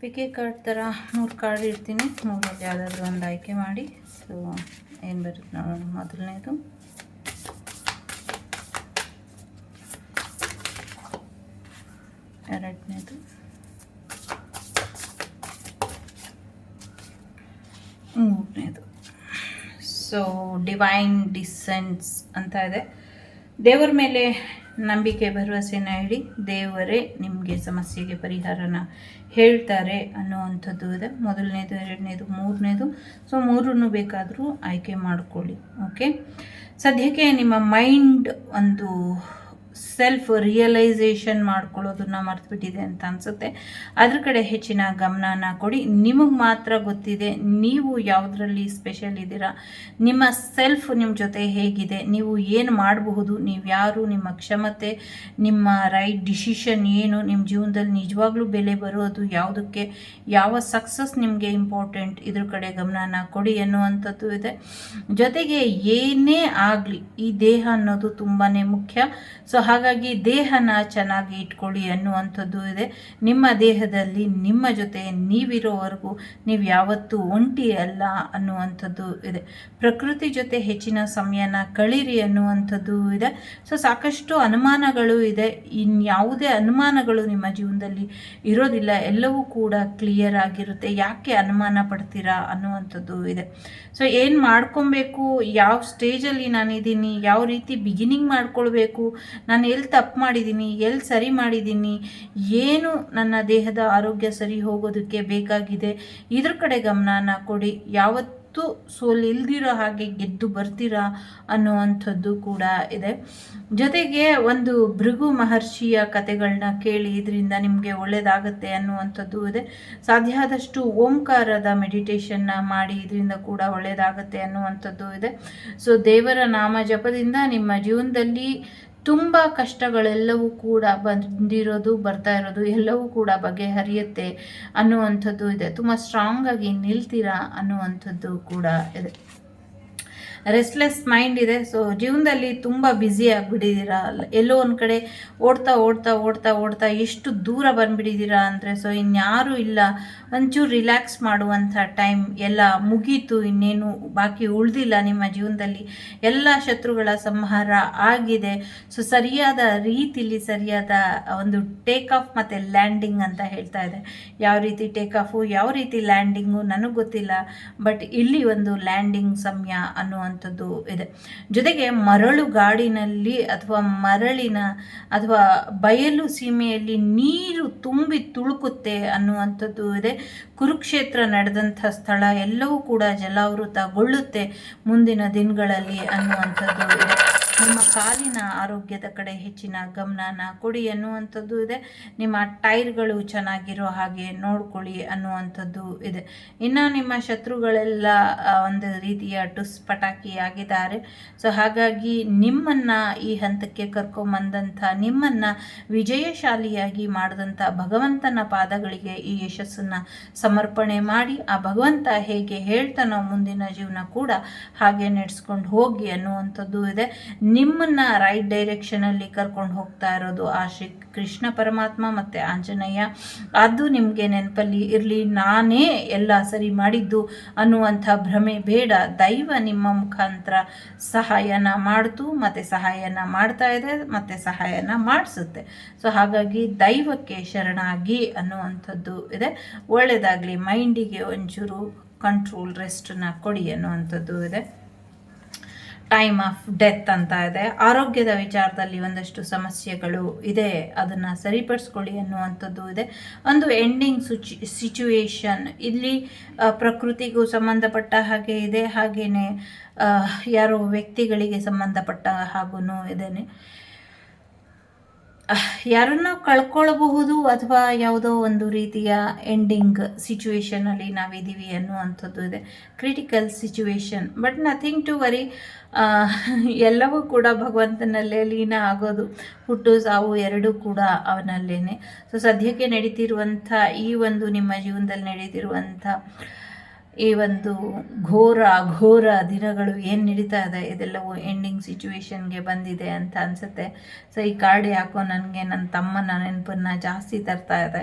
PK card ಥರ ಮೂರು card ಇರ್ತೀನಿ ಮೂರಲ್ಲಿ ಯಾವುದಾದ್ರೂ ಒಂದು ಆಯ್ಕೆ ಮಾಡಿ. ಸೊ ಏನು ಬರುತ್ತೆ ನೋಡೋಣ ಮೊದಲನೇದು. ಎರಡನೇದು. ಮೂರನೇದು. ಸೊ ಡಿವೈನ್ ಡಿಸೆನ್ಸ್ ಅಂತ ಇದೆ. ದೇವರ ಮೇಲೆ ನಂಬಿಕೆ ಭರವಸೆನ ಹೇಳಿ ದೇವರೇ ನಿಮಗೆ ಸಮಸ್ಯೆಗೆ ಪರಿಹಾರನ ಹೇಳ್ತಾರೆ ಅನ್ನುವಂಥದ್ದು ಇದೆ. ಮೊದಲನೇದು, ಎರಡನೇದು, ಮೂರನೇದು. ಸೊ ಮೂರನ್ನು ಬೇಕಾದರೂ ಆಯ್ಕೆ ಮಾಡಿಕೊಳ್ಳಿ. ಓಕೆ ಸದ್ಯಕ್ಕೆ ನಿಮ್ಮ ಮೈಂಡ್ ಒಂದು ಸೆಲ್ಫ್ ರಿಯಲೈಸೇಷನ್ ಮಾಡ್ಕೊಳ್ಳೋದನ್ನ ಮರೆತುಬಿಟ್ಟಿದೆ ಅಂತ ಅನಿಸುತ್ತೆ. ಅದ್ರ ಕಡೆ ಹೆಚ್ಚಿನ ಗಮನನ ಕೊಡಿ. ನಿಮಗೆ ಮಾತ್ರ ಗೊತ್ತಿದೆ, ನೀವು ಯಾವುದರಲ್ಲಿ ಸ್ಪೆಷಲ್ ಇದ್ದೀರಾ? ನಿಮ್ಮ ಸೆಲ್ಫ್ ನಿಮ್ಮ ಜೊತೆ ಹೇಗಿದೆ? ನೀವು ಏನು ಮಾಡಬಹುದು? ನೀವು ಯಾರು? ನಿಮ್ಮ ಕ್ಷಮತೆ, ನಿಮ್ಮ ರೈಟ್ ಡಿಸಿಷನ್ ಏನು? ನಿಮ್ಮ ಜೀವನದಲ್ಲಿ ನಿಜವಾಗ್ಲೂ ಬೆಲೆ ಬರೋದು ಯಾವುದಕ್ಕೆ? ಯಾವ ಸಕ್ಸಸ್ ನಿಮಗೆ ಇಂಪಾರ್ಟೆಂಟ್ ಇದ್ರ ಕಡೆ ಗಮನನ ಕೊಡಿ ಅನ್ನುವಂಥದ್ದು ಇದೆ. ಜೊತೆಗೆ ಏನೇ ಆಗಲಿ, ಈ ದೇಹ ಅನ್ನೋದು ತುಂಬಾ ಮುಖ್ಯ. ಸೊ ಹಾಗಾಗಿ ದೇಹನ ಚೆನ್ನಾಗಿ ಇಟ್ಕೊಳ್ಳಿ ಅನ್ನುವಂಥದ್ದು ಇದೆ. ನಿಮ್ಮ ದೇಹದಲ್ಲಿ ನಿಮ್ಮ ಜೊತೆ ನೀವಿರೋವರೆಗೂ ನೀವು ಯಾವತ್ತೂ ಒಂಟಿ ಅಲ್ಲ ಅನ್ನುವಂಥದ್ದು ಇದೆ. ಪ್ರಕೃತಿ ಜೊತೆ ಹೆಚ್ಚಿನ ಸಮಯನ ಕಳೀರಿ ಅನ್ನುವಂಥದ್ದು ಇದೆ. ಸೊ ಸಾಕಷ್ಟು ಅನುಮಾನಗಳು ಇದೆ. ಇನ್ಯಾವುದೇ ಅನುಮಾನಗಳು ನಿಮ್ಮ ಜೀವನದಲ್ಲಿ ಇರೋದಿಲ್ಲ. ಎಲ್ಲವೂ ಕೂಡ ಕ್ಲಿಯರ್ ಆಗಿರುತ್ತೆ. ಯಾಕೆ ಅನುಮಾನ ಪಡ್ತೀರಾ ಅನ್ನುವಂಥದ್ದು ಇದೆ. ಸೊ ಏನು ಮಾಡ್ಕೊಬೇಕು? ಯಾವ ಸ್ಟೇಜಲ್ಲಿ ನಾನಿದ್ದೀನಿ? ಯಾವ ರೀತಿ ಬಿಗಿನಿಂಗ್ ಮಾಡ್ಕೊಳ್ಬೇಕು? ನಾನು ಎಲ್ಲಿ ತಪ್ಪು ಮಾಡಿದ್ದೀನಿ ಎಲ್ಲಿ ಸರಿ ಮಾಡಿದ್ದೀನಿ ಏನು ನನ್ನ ದೇಹದ ಆರೋಗ್ಯ ಸರಿ ಹೋಗೋದಕ್ಕೆ ಬೇಕಾಗಿದೆ, ಇದ್ರ ಕಡೆ ಗಮನನ ಕೊಡಿ. ಯಾವತ್ತು ಸೋಲಿಲ್ದಿರೋ ಹಾಗೆ ಗೆದ್ದು ಬರ್ತೀರಾ ಅನ್ನುವಂಥದ್ದು ಕೂಡ ಇದೆ. ಜೊತೆಗೆ ಒಂದು ಭೃಗು ಮಹರ್ಷಿಯ ಕತೆಗಳನ್ನ ಕೇಳಿ ಇದರಿಂದ ನಿಮಗೆ ಒಳ್ಳೆಯದಾಗತ್ತೆ ಅನ್ನುವಂಥದ್ದು ಇದೆ. ಸಾಧ್ಯ ಆದಷ್ಟು ಓಂಕಾರದ ಮೆಡಿಟೇಷನ್ನ ಮಾಡಿ ಇದರಿಂದ ಕೂಡ ಒಳ್ಳೆಯದಾಗತ್ತೆ ಅನ್ನುವಂಥದ್ದು ಇದೆ. ಸೊ ದೇವರ ನಾಮ ಜಪದಿಂದ ನಿಮ್ಮ ಜೀವನದಲ್ಲಿ ತುಂಬ ಕಷ್ಟಗಳೆಲ್ಲವೂ ಕೂಡ ಬಂದಿರೋದು, ಬರ್ತಾ ಇರೋದು, ಎಲ್ಲವೂ ಕೂಡ ಬಗೆಹರಿಯುತ್ತೆ ಅನ್ನುವಂಥದ್ದು ಇದೆ. ತುಂಬ ಸ್ಟ್ರಾಂಗ್ ಆಗಿ ನಿಲ್ತೀರಾ ಅನ್ನುವಂಥದ್ದು ಕೂಡ ಇದೆ. ರೆಸ್ಟ್ಲೆಸ್ ಮೈಂಡ್ ಇದೆ. ಸೊ ಜೀವನದಲ್ಲಿ ತುಂಬ ಬ್ಯುಸಿ ಆಗಿಬಿಟ್ಟಿದ್ದೀರಾ? ಎಲ್ಲೋ ಒಂದು ಕಡೆ ಓಡ್ತಾ ಓಡ್ತಾ ಓಡ್ತಾ ಓಡ್ತಾ ಎಷ್ಟು ದೂರ ಬಂದುಬಿಟ್ಟಿದ್ದೀರಾ ಅಂದರೆ ಸೊ ಇನ್ಯಾರೂ ಇಲ್ಲ. ಒಂಚೂರು ರಿಲ್ಯಾಕ್ಸ್ ಮಾಡುವಂಥ ಟೈಮ್ ಎಲ್ಲ ಮುಗೀತು. ಇನ್ನೇನು ಬಾಕಿ ಉಳಿದಿಲ್ಲ ನಿಮ್ಮ ಜೀವನದಲ್ಲಿ. ಎಲ್ಲ ಶತ್ರುಗಳ ಸಂಹಾರ ಆಗಿದೆ. ಸೊ ಸರಿಯಾದ ರೀತಿಲಿ ಸರಿಯಾದ ಒಂದು ಟೇಕ್ ಆಫ್ ಮತ್ತು ಲ್ಯಾಂಡಿಂಗ್ ಅಂತ ಹೇಳ್ತಾ ಇದೆ. ಯಾವ ರೀತಿ ಟೇಕ್ ಆಫು ಯಾವ ರೀತಿ ಲ್ಯಾಂಡಿಂಗು ನನಗೆ ಗೊತ್ತಿಲ್ಲ. ಬಟ್ ಇಲ್ಲಿ ಒಂದು ಲ್ಯಾಂಡಿಂಗ್ ಸಮಯ ಅನ್ನುವಂಥದ್ದು ಇದೆ. ಜೊತೆಗೆ ಮರಳು ಗಾಡಿನಲ್ಲಿ ಅಥವಾ ಮರಳಿನ ಅಥವಾ ಬಯಲು ಸೀಮೆಯಲ್ಲಿ ನೀರು ತುಂಬಿ ತುಳುಕುತ್ತೆ ಅನ್ನುವಂಥದ್ದು ಇದೆ. ಕುರುಕ್ಷೇತ್ರ ನಡೆದಂಥ ಸ್ಥಳ ಎಲ್ಲವೂ ಕೂಡ ಜಲಾವೃತಗೊಳ್ಳುತ್ತೆ ಮುಂದಿನ ದಿನಗಳಲ್ಲಿ ಅನ್ನುವಂಥದ್ದು ಇದೆ. ನಿಮ್ಮ ಕಾಲಿನ ಆರೋಗ್ಯದ ಕಡೆ ಹೆಚ್ಚಿನ ಗಮನನ ಕೊಡಿ ಅನ್ನುವಂಥದ್ದು ಇದೆ. ನಿಮ್ಮ ಟೈರ್ಗಳು ಚೆನ್ನಾಗಿರೋ ಹಾಗೆ ನೋಡ್ಕೊಳ್ಳಿ ಅನ್ನುವಂಥದ್ದು ಇದೆ. ಇನ್ನು ನಿಮ್ಮ ಶತ್ರುಗಳೆಲ್ಲ ಒಂದು ರೀತಿಯ ಟುಸ್ ಪಟಾಕಿ ಆಗಿದ್ದಾರೆ ಸೊ, ಹಾಗಾಗಿ ನಿಮ್ಮನ್ನು ಈ ಹಂತಕ್ಕೆ ಕರ್ಕೊಂಬಂದಂಥ, ನಿಮ್ಮನ್ನು ವಿಜಯಶಾಲಿಯಾಗಿ ಮಾಡಿದಂಥ ಭಗವಂತನ ಪಾದಗಳಿಗೆ ಈ ಯಶಸ್ಸನ್ನು ಸಮರ್ಪಣೆ ಮಾಡಿ, ಆ ಭಗವಂತ ಹೇಗೆ ಹೇಳ್ತಾನೋ ಮುಂದಿನ ಜೀವನ ಕೂಡ ಹಾಗೆ ನಡೆಸ್ಕೊಂಡು ಹೋಗಿ ಅನ್ನುವಂಥದ್ದು ಇದೆ. ನಿಮ್ಮನ್ನ ರೈಟ್ ಡೈರೆಕ್ಷನಲ್ಲಿ ಕರ್ಕೊಂಡು ಹೋಗ್ತಾ ಇರೋದು ಆ ಶ್ರೀ ಕೃಷ್ಣ ಪರಮಾತ್ಮ ಮತ್ತು ಆಂಜನೇಯ. ಅದು ನಿಮಗೆ ನೆನಪಲ್ಲಿ ಇರಲಿ, ನಾನೇ ಎಲ್ಲ ಸರಿ ಮಾಡಿದ್ದು ಅನ್ನುವಂಥ ಭ್ರಮೆ ಬೇಡ. ದೈವ ನಿಮ್ಮ ಮುಖಾಂತರ ಸಹಾಯನ ಮಾಡ್ತು, ಮತ್ತು ಸಹಾಯನ ಮಾಡ್ತಾ ಇದೆ, ಮತ್ತು ಸಹಾಯನ ಮಾಡಿಸುತ್ತೆ. ಸೊ ಹಾಗಾಗಿ ದೈವಕ್ಕೆ ಶರಣಾಗಿ ಅನ್ನುವಂಥದ್ದು ಇದೆ. ಒಳ್ಳೆಯದಾಗಲಿ ಮೈಂಡಿಗೆ ಒಂಚೂರು ಕಂಟ್ರೋಲ್ ರೆಸ್ಟನ್ನ ಕೊಡಿ ಅನ್ನುವಂಥದ್ದು ಇದೆ. ಟೈಮ್ ಆಫ್ ಡೆತ್ ಅಂತ ಇದೆ. ಆರೋಗ್ಯದ ವಿಚಾರದಲ್ಲಿ ಒಂದಷ್ಟು ಸಮಸ್ಯೆಗಳು ಇದೆ. ಅದನ್ನು ಸರಿಪಡಿಸ್ಕೊಳ್ಳಿ ಅನ್ನುವಂಥದ್ದು ಇದೆ. ಒಂದು ಎಂಡಿಂಗ್ ಸುಚಿ ಸಿಚುವೇಶನ್ ಇಲ್ಲಿ ಪ್ರಕೃತಿಗೂ ಸಂಬಂಧಪಟ್ಟ ಹಾಗೆ ಇದೆ. ಹಾಗೆಯೇ ಯಾರೋ ವ್ಯಕ್ತಿಗಳಿಗೆ ಸಂಬಂಧಪಟ್ಟ ಹಾಗೂ ಇದೇನೆ. ಯಾರನ್ನ ಕಳ್ಕೊಳ್ಬಹುದು ಅಥವಾ ಯಾವುದೋ ಒಂದು ರೀತಿಯ ಎಂಡಿಂಗ್ ಸಿಚುವೇಶನಲ್ಲಿ ನಾವಿದ್ದೀವಿ ಅನ್ನುವಂಥದ್ದು ಇದೆ. Critical situation but nothing to worry ಎಲ್ಲವೂ ಕೂಡ ಭಗವಂತನಲ್ಲೇ ಲೀನ ಆಗೋದು. ಹುಟ್ಟು ಸಾವು ಎರಡೂ ಕೂಡ ಅವನಲ್ಲೇನೆ. ಸೊ ಸದ್ಯಕ್ಕೆ ನಡೀತಿರುವಂಥ ಈ ಒಂದು ನಿಮ್ಮ ಜೀವನದಲ್ಲಿ ನಡೀತಿರುವಂಥ ಈ ಒಂದು ಘೋರ ಘೋರ ದಿನಗಳು ಏನು ನಡೀತಾ ಇದೆ, ಇದೆಲ್ಲವೂ ಎಂಡಿಂಗ್ ಸಿಚುವೇಶನ್ಗೆ ಬಂದಿದೆ ಅಂತ ಅನಿಸುತ್ತೆ. ಸೊ ಈ ಕಾರ್ಡ್ ಯಾಕೋ ನನಗೆ ನನ್ನ ತಮ್ಮನ ನೆನಪನ್ನು ಜಾಸ್ತಿ ತರ್ತಾ ಇದೆ.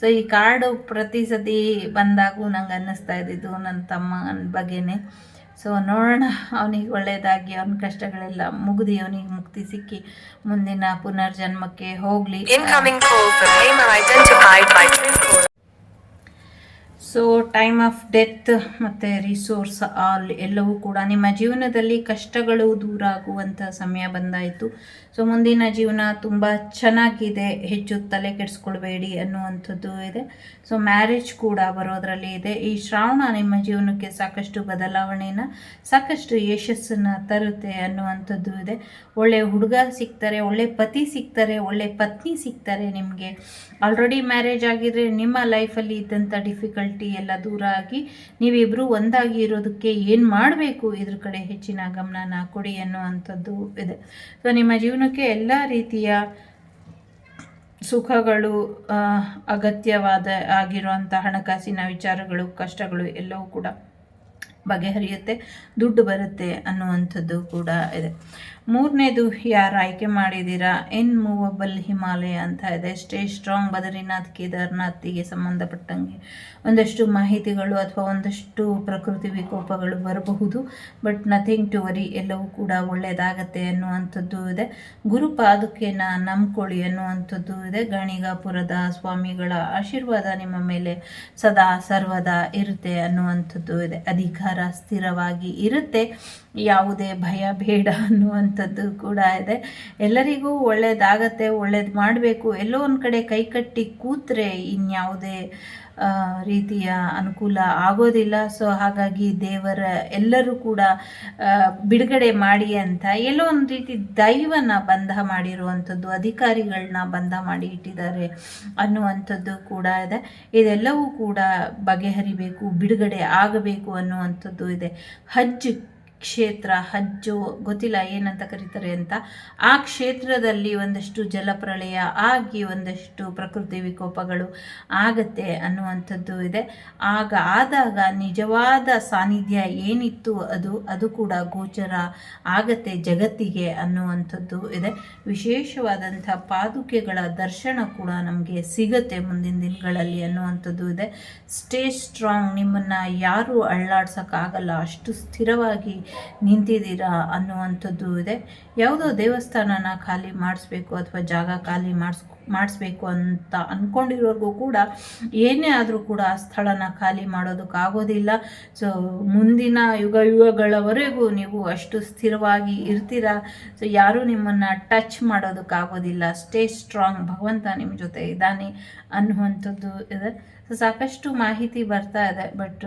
ಸೊ ಈ ಕಾರ್ಡು ಪ್ರತಿ ಸತಿ ಬಂದಾಗೂ ನಂಗೆ ಅನ್ನಿಸ್ತಾ ಇದ್ದಿದ್ದು ನನ್ನ ತಮ್ಮನ ಬಗ್ಗೆನೇ. ಸೊ ನೋಡೋಣ, ಅವನಿಗೆ ಒಳ್ಳೆಯದಾಗಿ ಅವನ ಕಷ್ಟಗಳೆಲ್ಲ ಮುಗಿದು ಅವನಿಗೆ ಮುಕ್ತಿ ಸಿಕ್ಕಿ ಮುಂದಿನ ಪುನರ್ಜನ್ಮಕ್ಕೆ ಹೋಗಲಿ. ಸೊ ಟೈಮ್ ಆಫ್ ಡೆತ್ ಮತ್ತು ರಿಸೋರ್ಸ್ ಆಲ್ ಎಲ್ಲವೂ ಕೂಡ ನಿಮ್ಮ ಜೀವನದಲ್ಲಿ ಕಷ್ಟಗಳು ದೂರ ಆಗುವಂಥ ಸಮಯ ಬಂದಾಯಿತು. ಸೊ ಮುಂದಿನ ಜೀವನ ತುಂಬ ಚೆನ್ನಾಗಿದೆ, ಹೆಚ್ಚು ತಲೆ ಕೆಡಿಸ್ಕೊಳ್ಬೇಡಿ ಅನ್ನುವಂಥದ್ದು ಇದೆ. ಸೊ ಮ್ಯಾರೇಜ್ ಕೂಡ ಬರೋದರಲ್ಲಿ ಇದೆ. ಈ ಶ್ರಾವಣ ನಿಮ್ಮ ಜೀವನಕ್ಕೆ ಸಾಕಷ್ಟು ಬದಲಾವಣೆಯನ್ನು ಸಾಕಷ್ಟು ಯಶಸ್ಸನ್ನು ತರುತ್ತೆ ಅನ್ನುವಂಥದ್ದು ಇದೆ. ಒಳ್ಳೆ ಹುಡುಗ ಸಿಗ್ತಾರೆ, ಒಳ್ಳೆ ಪತಿ ಸಿಗ್ತಾರೆ, ಒಳ್ಳೆ ಪತ್ನಿ ಸಿಗ್ತಾರೆ ನಿಮಗೆ. ಆಲ್ರೆಡಿ ಮ್ಯಾರೇಜ್ ಆಗಿದ್ರೆ ನಿಮ್ಮ ಲೈಫಲ್ಲಿ ಇದ್ದಂಥ ಡಿಫಿಕಲ್ಟಿ ಎಲ್ಲ ದೂರ ಆಗಿ ನೀವಿಬ್ಬರು ಒಂದಾಗಿ ಇರೋದಕ್ಕೆ ಏನು ಮಾಡಬೇಕು ಇದ್ರ ಕಡೆ ಹೆಚ್ಚಿನ ಗಮನನ ಕೊಡಿ ಅನ್ನುವಂಥದ್ದು ಇದೆ. ಸೊ ನಿಮ್ಮ ಜೀವನಕ್ಕೆ ಎಲ್ಲ ರೀತಿಯ ಸುಖಗಳು ಅಗತ್ಯವಾದ ಆಗಿರುವಂಥ ಹಣಕಾಸಿನ ವಿಚಾರಗಳು, ಕಷ್ಟಗಳು ಎಲ್ಲವೂ ಕೂಡ ಬಗೆಹರಿಯುತ್ತೆ, ದುಡ್ಡು ಬರುತ್ತೆ ಅನ್ನುವಂಥದ್ದು ಕೂಡ ಇದೆ. ಮೂರನೇದು ಯಾರು ಆಯ್ಕೆ ಮಾಡಿದ್ದೀರಾ? ಇನ್ ಮೂವಬಲ್ ಹಿಮಾಲಯ ಅಂತ ಇದೆ. ಸ್ಟೇ ಸ್ಟ್ರಾಂಗ್ ಬದರಿನಾಥ್, ಕೇದಾರ್ನಾಥಿಗೆ ಸಂಬಂಧಪಟ್ಟಂಗೆ ಒಂದಷ್ಟು ಮಾಹಿತಿಗಳು ಅಥವಾ ಒಂದಷ್ಟು ಪ್ರಕೃತಿ ವಿಕೋಪಗಳು ಬರಬಹುದು. ಬಟ್ ನಥಿಂಗ್ ಟು ವರಿ ಎಲ್ಲವೂ ಕೂಡ ಒಳ್ಳೆಯದಾಗತ್ತೆ ಅನ್ನುವಂಥದ್ದು ಇದೆ. ಗುರು ಪಾದುಕೆನ ನಂಬ್ಕೊಳ್ಳಿ ಅನ್ನುವಂಥದ್ದು ಇದೆ. ಗಣಿಗಾಪುರದ ಸ್ವಾಮಿಗಳ ಆಶೀರ್ವಾದ ನಿಮ್ಮ ಮೇಲೆ ಸದಾ ಸರ್ವದಾ ಇರುತ್ತೆ ಅನ್ನುವಂಥದ್ದು ಇದೆ. ಅಧಿಕಾರ ಸ್ಥಿರವಾಗಿ ಇರುತ್ತೆ. ಯಾವುದೇ ಭಯ ಬೇಡ ಅನ್ನುವಂಥದ್ದು ಕೂಡ ಇದೆ. ಎಲ್ಲರಿಗೂ ಒಳ್ಳೇದಾಗತ್ತೆ, ಒಳ್ಳೇದು ಮಾಡಬೇಕು. ಎಲ್ಲೋ ಒಂದು ಕಡೆ ಕೈಕಟ್ಟಿ ಕೂತ್ರೆ ಇನ್ಯಾವುದೇ ರೀತಿಯ ಅನುಕೂಲ ಆಗೋದಿಲ್ಲ. ಸೊ, ಹಾಗಾಗಿ ದೇವರ ಎಲ್ಲರೂ ಕೂಡ ಬಿಡುಗಡೆ ಮಾಡಿ ಅಂತ ಎಲ್ಲೋ ಒಂದು ರೀತಿ ದೈವನ ಬಂಧ ಮಾಡಿರುವಂಥದ್ದು ಅಧಿಕಾರಿಗಳನ್ನ ಬಂಧ ಮಾಡಿ ಇಟ್ಟಿದ್ದಾರೆ ಅನ್ನುವಂಥದ್ದು ಕೂಡ ಇದೆ. ಇದೆಲ್ಲವೂ ಕೂಡ ಬಗೆಹರಿಬೇಕು, ಬಿಡುಗಡೆ ಆಗಬೇಕು ಅನ್ನುವಂಥದ್ದು ಇದೆ. ಹಜ್ ಕ್ಷೇತ್ರ, ಹಜ್ಜು, ಗೊತ್ತಿಲ್ಲ ಏನಂತ ಕರೀತಾರೆ ಅಂತ. ಆ ಕ್ಷೇತ್ರದಲ್ಲಿ ಒಂದಷ್ಟು ಜಲಪ್ರಳಯ ಆಗಿ ಒಂದಷ್ಟು ಪ್ರಕೃತಿ ವಿಕೋಪಗಳು ಆಗತ್ತೆ ಅನ್ನುವಂಥದ್ದು ಇದೆ. ಆಗ ಆದಾಗ ನಿಜವಾದ ಸಾನ್ನಿಧ್ಯ ಏನಿತ್ತು ಅದು ಅದು ಕೂಡ ಗೋಚರ ಆಗತ್ತೆ ಜಗತ್ತಿಗೆ ಅನ್ನುವಂಥದ್ದು ಇದೆ. ವಿಶೇಷವಾದಂಥ ಪಾದುಕೆಗಳ ದರ್ಶನ ಕೂಡ ನಮಗೆ ಸಿಗತ್ತೆ ಮುಂದಿನ ದಿನಗಳಲ್ಲಿ ಅನ್ನುವಂಥದ್ದು ಇದೆ. ಸ್ಟೇ ಸ್ಟ್ರಾಂಗ್ ನಿಮ್ಮನ್ನು ಯಾರೂ ಅಳ್ಳಾಡ್ಸೋಕ್ಕಾಗಲ್ಲ. ಅಷ್ಟು ಸ್ಥಿರವಾಗಿ ನಿಂತಿದ್ದೀರಾ ಅನ್ನುವಂಥದ್ದು ಇದೆ. ಯಾವುದೋ ದೇವಸ್ಥಾನನ ಖಾಲಿ ಮಾಡಿಸ್ಬೇಕು ಅಥವಾ ಜಾಗ ಖಾಲಿ ಮಾಡಿಸ್, ಮಾಡಿಸ್ಬೇಕು ಅಂತ ಅಂದ್ಕೊಂಡಿರೋರ್ಗೂ ಕೂಡ ಏನೇ ಆದರೂ ಕೂಡ ಆ ಸ್ಥಳನ ಖಾಲಿ ಮಾಡೋದಕ್ಕಾಗೋದಿಲ್ಲ ಸೊ ಮುಂದಿನ ಯುಗ ಯುಗಗಳವರೆಗೂ ನೀವು ಅಷ್ಟು ಸ್ಥಿರವಾಗಿ ಇರ್ತೀರಾ? ಸೊ ಯಾರೂ ನಿಮ್ಮನ್ನು ಟಚ್ ಮಾಡೋದಕ್ಕಾಗೋದಿಲ್ಲ ಸ್ಟೇ ಸ್ಟ್ರಾಂಗ್ ಭಗವಂತ ನಿಮ್ಮ ಜೊತೆ ಇದ್ದಾನೆ ಅನ್ನುವಂಥದ್ದು ಇದೆ. ಸೊ ಸಾಕಷ್ಟು ಮಾಹಿತಿ ಬರ್ತಾ ಇದೆ. ಬಟ್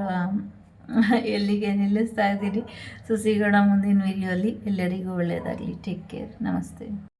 ಎಲ್ಲಿಗೆ ನಿಲ್ಲಿಸ್ತಾ ಇದ್ದೀರಿ? ಸೊ ಸಿಗೋಣ ಮುಂದಿನ ವಿಡಿಯೋಲಿ ಎಲ್ಲರಿಗೂ ಒಳ್ಳೆಯದಾಗಲಿ. ಟೇಕ್ ಕೇರ್ ನಮಸ್ತೆ.